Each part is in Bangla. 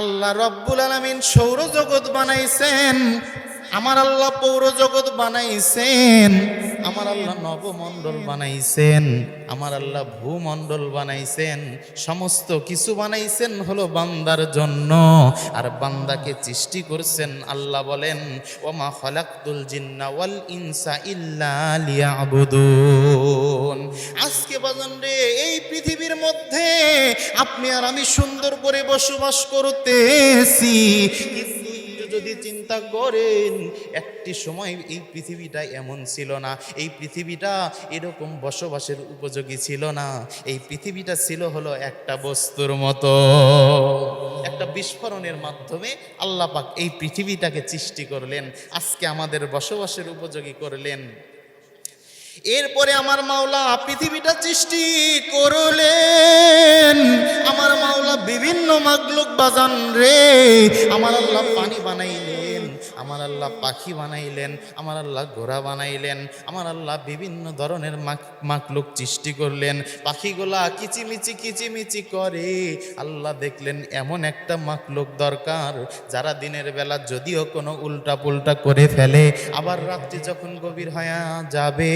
আল্লাহ রব্বুল আলমিন সৌরজগৎ বানাইছেন। আমার আল্লাহ পৌর জগৎ বানাইছেন। আমার আল্লাহ নবমণ্ডল বানাইছেন, আমার আল্লাহ ভূমণ্ডল বানাইছেন, সমস্ত কিছু বানাইছেন হলো বান্দার জন্য। আর বান্দাকে সৃষ্টি করছেন আল্লাহ বলেন, ওমা খলাকুল জিন্না ওয়াল ইনসা ইল্লা লিয়াবুদুন। আজকে বাজান রে, এই পৃথিবীর মধ্যে আপনি আর আমি সুন্দর করে বসবাস করতেছি। যদি চিন্তা করেন, একটি সময় এই পৃথিবীটা এমন ছিল না। এই পৃথিবীটা এরকম বসবাসের উপযোগী ছিল না। এই পৃথিবীটা ছিল হলো একটা বস্তুর মতো। একটা বিস্ফোরণের মাধ্যমে আল্লাপাক এই পৃথিবীটাকে সৃষ্টি করলেন। আজকে আমাদের বসবাসের উপযোগী করলেন। এরপরে আমার মাওলা পৃথিবীটা সৃষ্টি করলেন। আমার মাওলা বিভিন্ন মাগলুক বাজান রে। আমার আল্লাহ পানি বানাইলেন। আমার আল্লাহ পাখি বানাইলেন, আমার আল্লাহ ঘোড়া বানাইলেন, আমার আল্লাহ বিভিন্ন ধরনের মাক- মাকলুক সৃষ্টি করলেন। পাখিগুলা কিচিমিচি কিচিমিচি করে। আল্লাহ দেখলেন এমন একটা মাকলুক দরকার, যারা দিনের বেলা যদিও কোনো উল্টা পুল্টা করে ফেলে, আবার রাত্রি যখন গভীর হয়ে যাবে,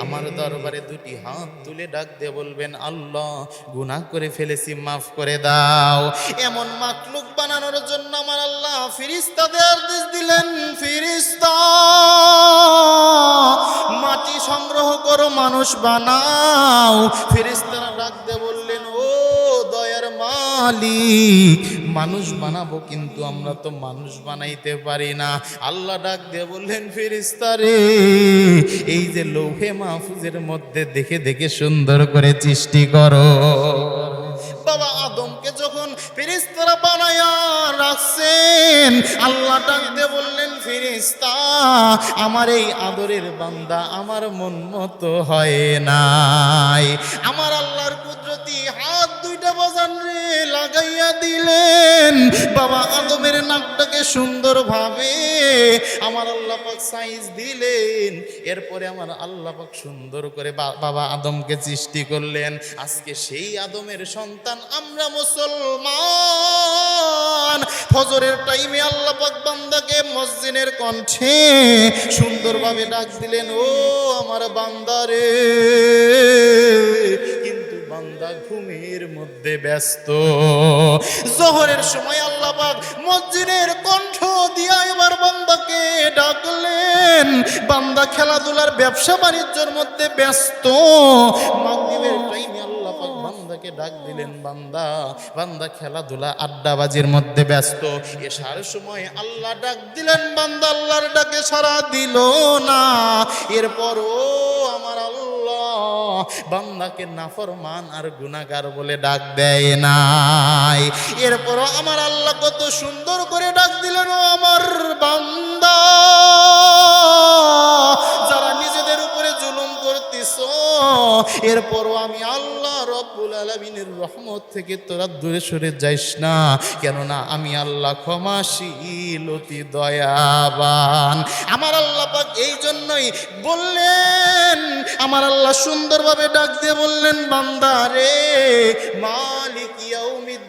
আমার দরবারে দুটি হাত তুলে ডাক দিয়ে বলবেন, আল্লাহ, গুনাহ করে ফেলেছি, মাফ করে দাও। এমন মাকলুক বানানোর জন্য আমার আল্লাহ ফিরিস্তাদের দিলেন ফিরিস্তা। মাটি সংগ্রহ করো, মানুষ বানাও। ফিরিস্তারা ডাক দিয়ে বললেন, ও দয়ার মালিক, মানুষ বানাবো কিন্তু আমরা তো মানুষ বানাইতে পারি না। আল্লাহ ডাক দিয়ে বললেন ফিরিস্তারে এই যে লোভে মাহফুজের মধ্যে দেখে দেখে সুন্দর করে সৃষ্টি করো। আদমকে যখন ফিরিস্তারা বানায়া রাখছেন, আল্লাহ ডাকতে বললেন ফিরিস্তা আমার এই আদরের বান্দা আমার মন মতো হয় নাই। আমার আল্লাহর কুদরতি হাত লাগাইয়া দিলেন। বাবা আদমের নাকটাকে সুন্দর ভাবে আমার আল্লাহ পাক সাইজ দিলেন। এরপরে আমার আল্লাহ পাক সুন্দর করে বাবা আদমকে সৃষ্টি করলেন। আজকে সেই আদমের সন্তান আমরা মুসলমান। ফজরের টাইমে আল্লাহ পাক বান্দাকে মসজিদের কণ্ঠে সুন্দরভাবে ডাক দিলেন, ও আমার বান্দারে বান্দা ঘুমের মধ্যে ব্যস্ত। জোহরের সময় আল্লাহ মসজিদের কণ্ঠ দিয়া এবার বান্দাকে ডাকলেন। বান্দা খেলাধুলার ব্যবসা বাণিজ্যের মধ্যে ব্যস্ত। ডাক দিলেন, বান্দা বান্দা খেলাধুলা আড্ডাবাজির মধ্যে ব্যস্ত। এসার সময় আল্লাহ ডাক দিলেন, বান্দা, আল্লাহর ডাকে সারা দিল না। এরপরও আমার আল্লাহ বান্দাকে নাফরমান আর গুনাগার বলে ডাক দেয় নাই। এরপরও আমার আল্লাহ কত সুন্দর করে ডাক দিলেন আমার বান্দা। করতেছ এরপরও আমি আল্লাহ রব্বুল আলমিনের রহমত থেকে তোরা দূরে সরে যাইস না। কেননা আমি আল্লাহ ক্ষমাশীল, অতি দয়াবান। আমার আল্লাহ পাক এই জন্যই বললেন, আমার আল্লাহ সুন্দরভাবে ডাক দিয়ে বললেন বান্দারে মালিক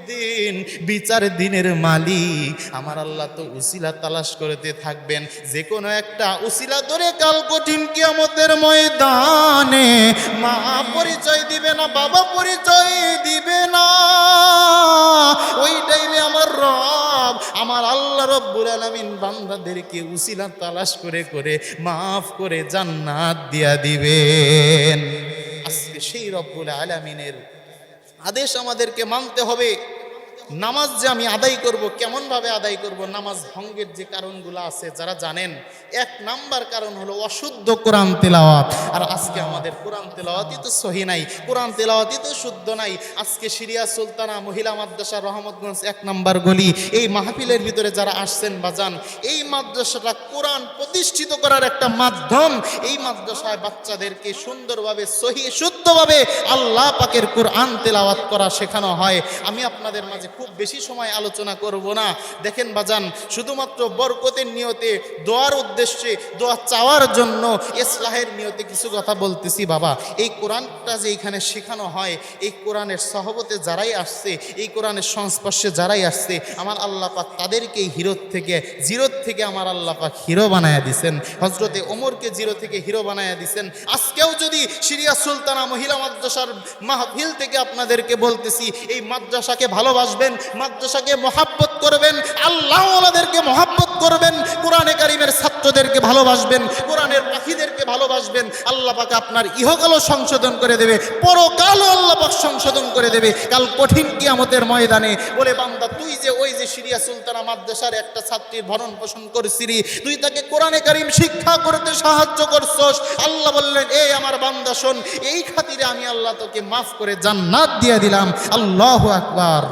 ইয়াউমিদ্দিন বিচার দিনের মালিক। আমার আল্লাহ তো উসিলা তালাশ করতে থাকবেন। যে কোনো একটা উসিলা ধরে কাল কঠিন কিয়ামতের ময়দানে। মা পরিচয় দিবে না, বাবা পরিচয় দিবে না। ওই টাইমে আমার রব, আমার আল্লাহ রব্বুল আলামিন বান্দাদেরকে উসিলা তালাশ করে করে মাফ করে জান্নাত দিয়া দিবেন। আজকে সেই রব্বুল আলামিনের আদেশ আমাদেরকে মানতে হবে। নামাজ যে আমি আদায় করব কেমন ভাবে আদায় করব, নামাজ ভঙ্গের যে কারণগুলো আছে, যারা জানেন, এক নাম্বার কারণ হলো অশুদ্ধ কোরআন তেলাওয়াত। আর আজকে আমাদের কোরআন তেলাওয়াতই তো সহি নাই, কোরআন তেলাওয়াতই তো শুদ্ধ নাই। আজকে সিরিয়া, সুলতানা, মহিলা মাদ্রাসা, রহমতগঞ্জ এক নাম্বার গলি। এই মাহফিলের ভিতরে যারা আসছেন বা যান, এই মাদ্রাসাটা কোরআন প্রতিষ্ঠিত করার একটা মাধ্যম। এই মাদ্রাসায় বাচ্চাদেরকে সুন্দরভাবে, সহি, শুদ্ধভাবে আল্লাহ পাকের কোরআন তেলাওয়াত করা শেখানো হয়। আমি আপনাদের মাঝে খুব বেশি সময় আলোচনা করব না। দেখেন বাজান, শুধুমাত্র বরকতের নিয়তে, দোয়ার উদ্দেশ্যে, দোয়া চাওয়ার জন্য ইসলাহের নিয়তে কিছু কথা বলতেছি বাবা। এই কোরআনটা যে এখানে শেখানো হয়, এই কোরআনের সহবতে যারাই আসছে, এই কোরআনের সংস্পর্শে যারাই আসছে, আমার আল্লাহ পাক তাদেরকে হিরোর থেকে জিরোর থেকে আমার আল্লাহ পাক হিরো বানায়া দিছেন। হজরতে ওমরকে জিরো থেকে হিরো বানায়া দিছেন। আজকেও যদি সিরিয়া সুলতানা মহিলা মাদ্রাসার মাহফিল থেকে আপনাদেরকে বলতেছি, এই মাদ্রাসাকে ভালোবাসবেন মাদ্রাসাকে মহাব্বত করবেন আল্লাহ ওনাদেরকে মহাব্বত করবেন, কোরআনে কারিমের ছাত্রদেরকে ভালোবাসবেন, কোরআনের পাখিদেরকে ভালোবাসবেন, আল্লাহ পাকে আপনার ইহকালও সংশোধন করে দেবে, পরকালও আল্লাহ পাক সংশোধন করে দেবে। কাল কঠিন কিয়ামতের ময়দানে বলে, বান্দা, তুই যে ওই যে সিরিয়া সুলতানা মাদ্রাসার একটা ছাত্রীর ভরণ পোষণ করছিলি, তুই তাকে কোরআনে কারিম শিক্ষা করতে সাহায্য করছস, আল্লাহ বললেন এই আমার বান্দা, শোন, এই খাতিরে আমি আল্লাহ তোকে মাফ করে জান্নাত দিয়ে দিলাম। আল্লাহ আকবার।